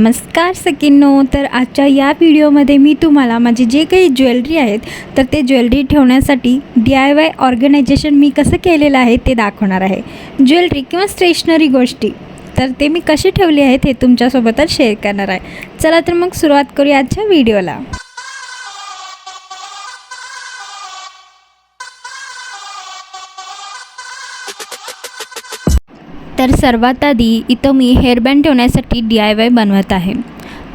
नमस्कार सकिनो तर आजच्या या व्हिडिओमध्ये मी तुम्हाला माझे जे काही ज्वेलरी आहेत तर ते ज्वेलरी ठेवण्यासाठी डी आय वाय ऑर्गनायझेशन मी कसं केलेलं आहे ते दाखवणार आहे. ज्वेलरी किंवा स्टेशनरी गोष्टी तर ते मी कशी ठेवले आहेत हे तुमच्यासोबतच शेअर करणार आहे. चला तर मग सुरुवात करूया आजच्या व्हिडिओला. तर सर्वात आधी इथं मी हेअरबँड ठेवण्यासाठी डी आय वाय बनवत आहे.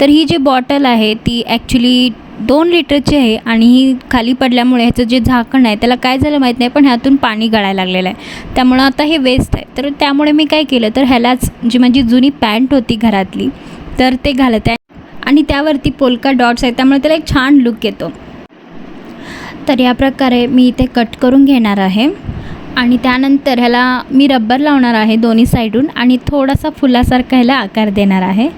तर ही जी बॉटल आहे ती ॲक्च्युली दोन लिटरची आहे आणि ही खाली पडल्यामुळे ह्याचं जे झाकण आहे त्याला काय झालं माहीत नाही पण ह्यातून पाणी गळायला लागलेलं आहे. त्यामुळं आता हे वेस्ट आहे. तर त्यामुळे मी काय केलं तर ह्यालाच जी माझी जुनी पॅन्ट होती घरातली तर ते घालत आहे. आणि त्यावरती पोलका डॉट्स आहेत त्यामुळे त्याला एक छान लुक येतो. तर या प्रकारे मी इथे कट करून घेणार आहे. आणि त्यानंतर ह्याला मी रब्बर लावणार आहे दोन्ही साईडून आणि थोडासा फुलासारखा ह्याला आकार देणार आहे.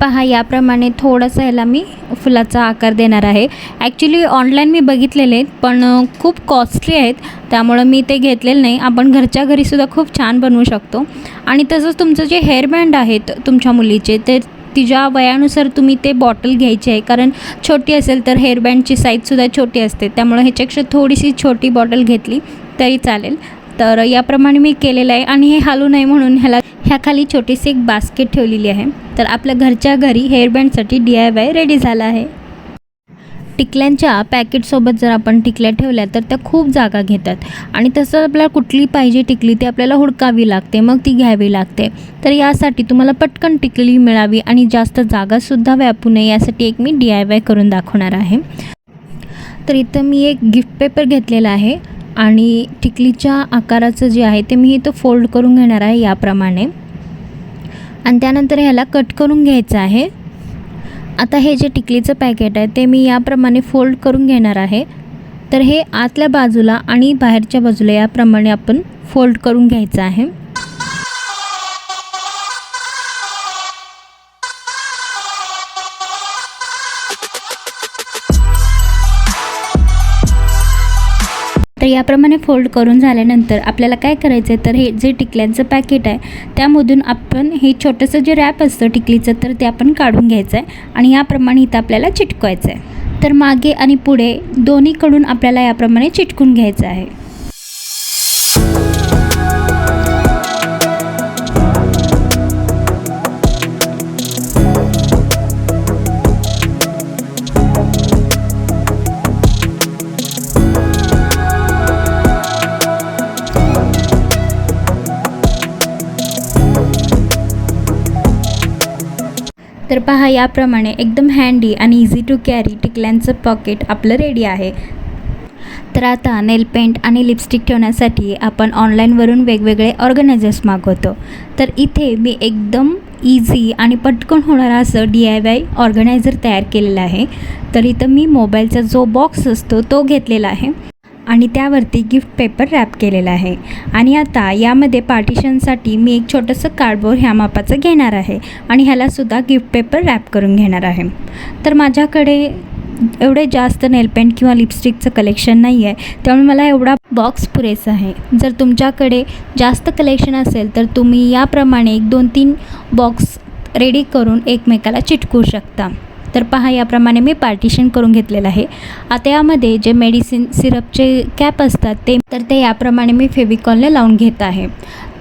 पहा याप्रमाणे थोडंसं ह्याला मी फुलाचा आकार देणार आहे. ॲक्च्युली ऑनलाईन मी बघितलेले आहेत पण खूप कॉस्टली आहेत. त्यामुळं मी ते घेतलेलं नाही. आपण घरच्या घरीसुद्धा खूप छान बनवू शकतो. आणि तसंच तुमचं जे हेअरबँड आहेत तुमच्या मुलीचे ते तिच्या वयानुसार तुम्ही ते बॉटल घ्यायची आहे. कारण छोटी असेल तर हेअरबँडची साईजसुद्धा छोटी असते. त्यामुळं ह्याच्यापेक्षा थोडीशी छोटी बॉटल घेतली तरी चालेल. तर याप्रमाणे मी केलेलं आहे आणि हे हालू नये म्हणून ह्याला ह्या खाली छोटीशी एक बास्केट ठेवलेली आहे. तर आपल्या घरच्या घरी हेअरबँडसाठी डी आय वाय रेडी झाला आहे. टिकल्यांच्या पॅकेटसोबत जर आपण टिकल्या ठेवल्या तर त्या खूप जागा घेतात. आणि तसं आपल्याला कुठली पाहिजे टिकली ती आपल्याला हुडकावी लागते मग ती घ्यावी लागते. तर यासाठी तुम्हाला पटकन टिकली मिळावी आणि जास्त जागासुद्धा व्यापू नये यासाठी एक मी डी आय वाय करून दाखवणार आहे. तर इथं मी एक गिफ्ट पेपर घेतलेला आहे. आणि टिकलीच्या आकाराचं जे आहे ते मी इथं फोल्ड करून घेणार आहे याप्रमाणे. आणि त्यानंतर ह्याला कट करून घ्यायचं आहे. आता हे जे टिकलीचं पॅकेट आहे ते मी याप्रमाणे फोल्ड करून घेणार आहे. तर हे आतल्या बाजूला आणि बाहेरच्या बाजूला याप्रमाणे आपण फोल्ड करून घ्यायचं आहे. याप्रमाणे फोल्ड करून झाल्यानंतर आपल्याला काय करायचं आहे तर हे जे टिकल्यांचं पॅकेट आहे त्यामधून आपण हे छोटंसं जे रॅप असतं टिकलीचं तर ते आपण काढून घ्यायचं आहे आणि याप्रमाणे इथं आपल्याला चिटकवायचं आहे तर मागे आणि पुढे दोन्हीकडून आपल्याला याप्रमाणे चिटकून घ्यायचं आहे. तर पहा याप्रमाणे एकदम हँडी आणि इझी टू कॅरी टिकल्यांचं पॉकेट आपलं रेडी आहे. तर आता नेल पेंट आणि लिपस्टिक ठेवण्यासाठी आपण ऑनलाईनवरून वेगवेगळे ऑर्गनायझर्स मागवतो. तर इथे मी एकदम इझी आणि पटकन होणारा असं डी आय वाय ऑर्गनायझर तयार केलेलं आहे. तर इथं मी मोबाईलचा जो बॉक्स असतो तो घेतलेला आहे. आणि त्यावरती गिफ्ट पेपर रॅप केलेला आहे. आणि आता यामध्ये पार्टिशनसाठी मी एक छोटंसं कार्डबोर्ड ह्या मापाचं घेणार आहे आणि ह्यालासुद्धा गिफ्ट पेपर रॅप करून घेणार आहे. तर माझ्याकडे एवढे जास्त नेलपेंट किंवा लिपस्टिकचं कलेक्शन नाही आहे. त्यामुळे मला एवढा बॉक्स पुरेसा आहे. जर तुमच्याकडे जास्त कलेक्शन असेल तर तुम्ही याप्रमाणे एक दोन तीन बॉक्स रेडी करून एकमेकाला चिटकू शकता. तर पहा याप्रमाणे मी पार्टिशन करून घेतलेलं आहे. आता यामध्ये जे मेडिसिन सिरपचे कॅप असतात ते तर ते याप्रमाणे मी फेविकॉलने लावून घेत आहे.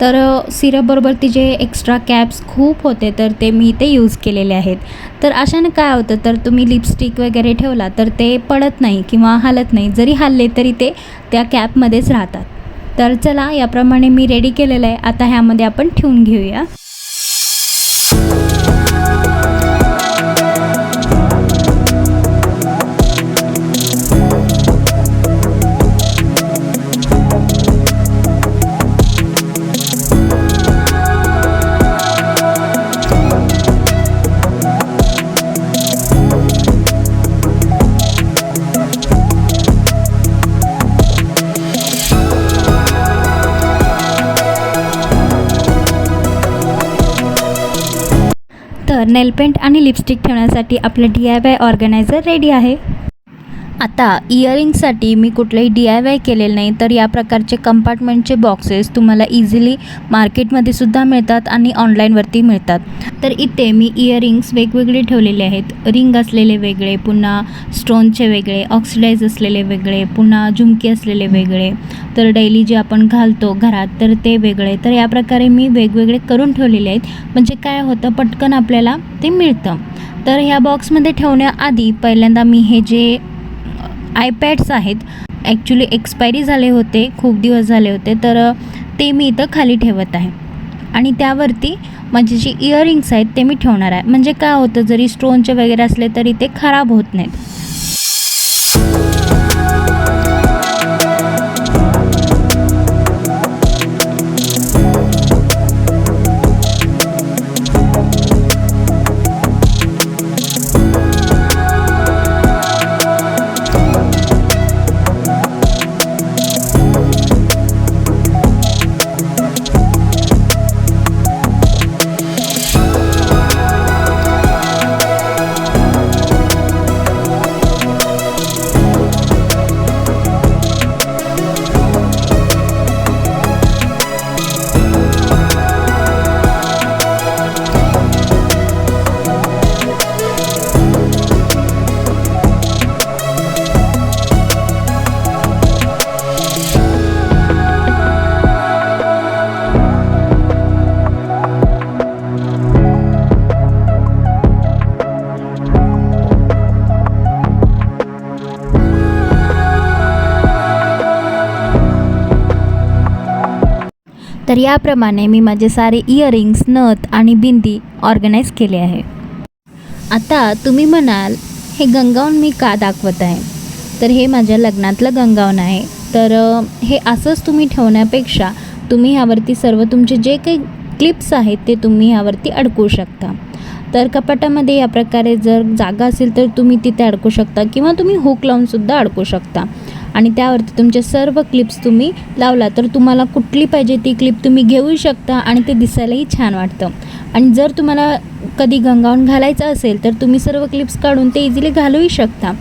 तर सिरपबरोबर ती जे एक्स्ट्रा कॅप्स खूप होते तर ते मी इथे यूज केलेले आहेत. तर अशाने काय होतं तर तुम्ही लिपस्टिक वगैरे ठेवला तर ते पडत नाही किंवा हलत नाही. जरी हालले तरी ते त्या कॅपमध्येच राहतात. तर चला याप्रमाणे मी रेडी केलेलं आहे. आता ह्यामध्ये आपण ठेवून घेऊया. नेलपेंट आणि लिपस्टिक ठेवण्यासाठी आपलं D I Y organizer ready आहे. आता इयरिंगसाठी मी कुठलंही डी आय वाय केलेलं नाही तर या प्रकारचे कंपार्टमेंटचे बॉक्सेस तुम्हाला इझिली मार्केटमध्ये सुद्धा मिळतात आणि ऑनलाईनवरती मिळतात. तर इथे मी इयरिंग्स वेगवेगळे ठेवलेले आहेत. रिंग असलेले वेगळे पुन्हा स्टोनचे वेगळे ऑक्सिडाईज असलेले वेगळे पुन्हा झुमकी असलेले वेगळे. तर डेली जे आपण घालतो घरात तर ते वेगळे. तर या प्रकारे मी वेगवेगळे करून ठेवलेले आहेत. म्हणजे काय होतं पटकन आपल्याला ते मिळतं. तर ह्या बॉक्समध्ये ठेवण्याआधी पहिल्यांदा मी हे जे आयपॅड्स आहेत. ॲक्च्युली एक्सपायरी झाले होते खूप दिवस झाले होते तर ते मी इथं खाली ठेवत आहे. आणि त्यावरती माझे जे इयरिंग्स आहेत ते मी ठेवणार आहे. म्हणजे काय होतं जरी स्टोनचे वगैरे असले तरी ते खराब होत नाहीत. तर याप्रमाणे मी माझे सारे इयरिंग्स नथ आणि बिंदी ऑर्गनाईज केले आहे. आता तुम्ही म्हणाल हे गंगावन मी का दाखवत आहे? तर हे माझ्या लग्नातलं गंगावन आहे. तर हे असंच तुम्ही ठेवण्यापेक्षा तुम्ही ह्यावरती सर्व तुमचे जे काही क्लिप्स आहेत ते तुम्ही ह्यावरती अडकवू शकता. तर कपाटामध्ये या प्रकारे जर जागा असेल तर तुम्ही तिथे अडकू शकता किंवा तुम्ही हुक लावूनसुद्धा अडकू शकता. आणि त्यावरती तुमचे सर्व क्लिप्स तुम्ही लावला तर तुम्हाला कुठली पाहिजे ती क्लिप तुम्ही घेऊ शकता आणि ते दिसायलाही छान वाटतं. आणि जर तुम्हाला कधी गंगावून घालायचं असेल तर तुम्ही सर्व क्लिप्स काढून ते इझिली घालूही शकता.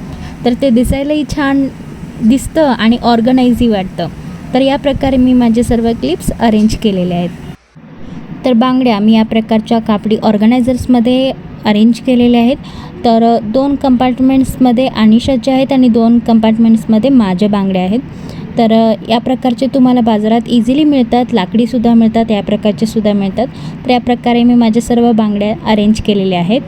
तर ते दिसायलाही छान दिसतं आणि ऑर्गनाईजही वाटतं. तर या प्रकारे मी माझे सर्व क्लिप्स अरेंज केलेले आहेत. तर बांगड्या मी या प्रकारच्या कापडी ऑर्गनायझर्समध्ये अरेंज केलेले आहेत. तर दोन कंपार्टमेंट्समध्ये अनिशाच्या आहेत आणि दोन कंपार्टमेंट्समध्ये माझ्या बांगड्या आहेत. तर या प्रकारचे तुम्हाला बाजारात इझिली मिळतात लाकडीसुद्धा मिळतात या प्रकारचे सुद्धा मिळतात. तर या प्रकारे मी माझ्या सर्व बांगड्या अरेंज केलेल्या आहेत.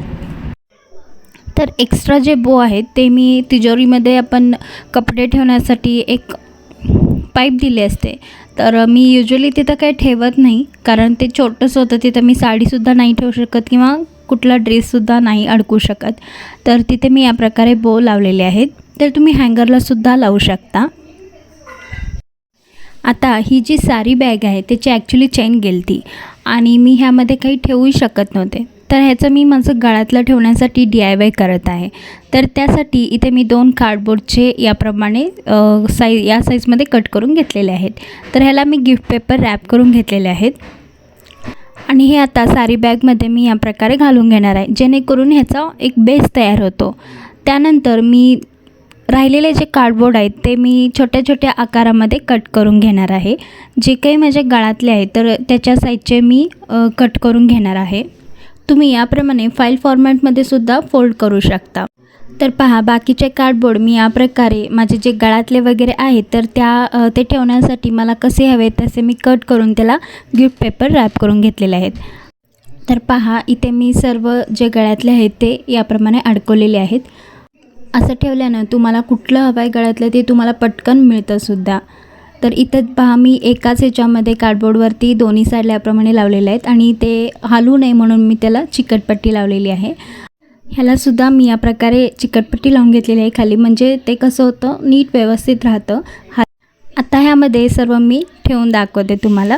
तर एक्स्ट्रा जे बो आहेत ते मी तिजोरीमध्ये आपण कपडे ठेवण्यासाठी एक पाईप दिले असते. तर मी युजली तिथं काही ठेवत नाही कारण ते छोटंसं होतं तिथं मी साडीसुद्धा नाही ठेवू शकत किंवा कुठला ड्रेससुद्धा नाही अडकू शकत. तर तिथे मी या प्रकारे बो लावलेले आहेत. तर तुम्ही हँगरलासुद्धा लावू शकता. आता ही जी सारी बॅग आहे त्याची ॲक्च्युली चेन गेलती. आणि मी ह्यामध्ये काही ठेवूही शकत नव्हते. तर ह्याचं मी माझं गळ्यातलं ठेवण्यासाठी डी आय वाय करत आहे. तर त्यासाठी इथे मी दोन कार्डबोर्डचे याप्रमाणे साईज साई या साईजमध्ये कट करून घेतलेले आहेत. तर ह्याला मी गिफ्ट पेपर रॅप करून घेतलेले आहेत. आणि हे आता सारी बॅगमध्ये मी या प्रकारे घालून घेणार आहे. जेणेकरून ह्याचा एक बेस तयार होतो. त्यानंतर मी राहिलेले जे कार्डबोर्ड आहेत ते मी छोट्या छोट्या आकारामध्ये कट करून घेणार आहे. जे काही माझ्या गळातले आहे तर त्याच्या साईजचे मी कट करून घेणार आहे. तुम्ही याप्रमाणे फाईल फॉर्मॅटमध्ये सुद्धा फोल्ड करू शकता. तर पहा बाकीचे कार्डबोर्ड मी या प्रकारे माझे जे गळातले वगैरे आहेत तर त्या ते ठेवण्यासाठी मला कसे हवे तसे मी कट करून त्याला गिफ्ट पेपर रॅप करून घेतलेले आहेत. तर पहा इथे मी सर्व जे गळ्यातले आहेत ते याप्रमाणे अडकवलेले आहेत. असं ठेवल्यानं तुम्हाला कुठलं हवं आहे गळ्यातलं ते तुम्हाला पटकन मिळतंसुद्धा तर इथं पहा मी एकाच ह्याच्यामध्ये कार्डबोर्डवरती दोन्ही साईडला याप्रमाणे लावलेले आहेत आणि ते हलू नये म्हणून मी त्याला चिकटपट्टी लावलेली आहे. ह्यालासुद्धा मी या प्रकारे चिकटपट्टी लावून घेतलेली आहे खाली. म्हणजे ते कसं होतं? नीट व्यवस्थित राहतं. हा आता ह्यामध्ये सर्व मी ठेवून दाखवते तुम्हाला.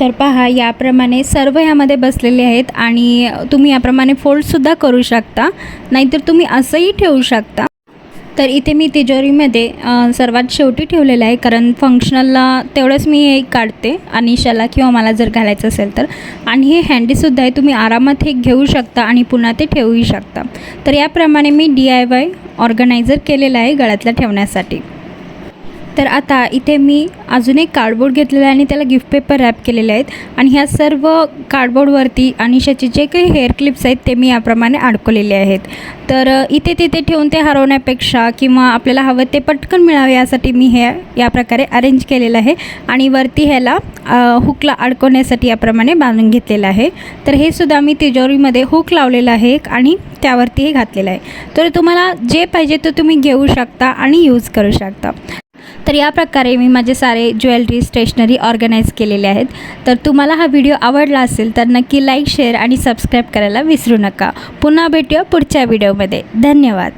तर पहा याप्रमाणे सर्व ह्यामध्ये बसलेले आहेत आणि तुम्ही याप्रमाणे फोल्डसुद्धा करू शकता. नाहीतर तुम्ही असंही ठेवू शकता. तर इथे मी तिजोरीमध्ये सर्वात शेवटी ठेवलेलं आहे कारण फंक्शनलला तेवढंच मी हे काढते अनिशाला किंवा मला जर घालायचं असेल तर. आणि हे हँडीसुद्धा आहे तुम्ही आरामात हे घेऊ शकता आणि पुन्हा ते ठेवूही शकता. तर याप्रमाणे मी डी आय वाय ऑर्गनायझर केलेलं आहे गळ्यातला ठेवण्यासाठी. तर आता इथे मी अजून एक कार्डबोर्ड घेतलेला आहे आणि त्याला गिफ्ट पेपर रॅप केलेले आहेत. आणि ह्या सर्व कार्डबोर्डवरती अनिशाचे जे काही हेअर क्लिप्स आहेत ते मी याप्रमाणे अडकवलेले आहेत. तर इथे तिथे ठेवून ते हरवण्यापेक्षा किंवा आपल्याला हवं ते पटकन मिळावे यासाठी मी हे या प्रकारे अरेंज केलेलं आहे. आणि वरती ह्याला हुकला अडकवण्यासाठी याप्रमाणे बांधून घेतलेलं आहे. तर हे सुद्धा मी तिजोरीमध्ये हुक लावलेलं आहे आणि त्यावरती हे घातलेलं आहे. तर तुम्हाला जे पाहिजे ते तुम्ही घेऊ शकता आणि यूज करू शकता. तर या प्रकारे मी माझे सारे ज्वेलरी स्टेशनरी ऑर्गनाईज केलेले आहेत. तर तुम्हाला हा व्हिडिओ आवडला असेल तर नक्की लाईक शेअर आणि सबस्क्राईब करायला विसरू नका. पुन्हा भेटूया पुढच्या व्हिडिओमध्ये धन्यवाद.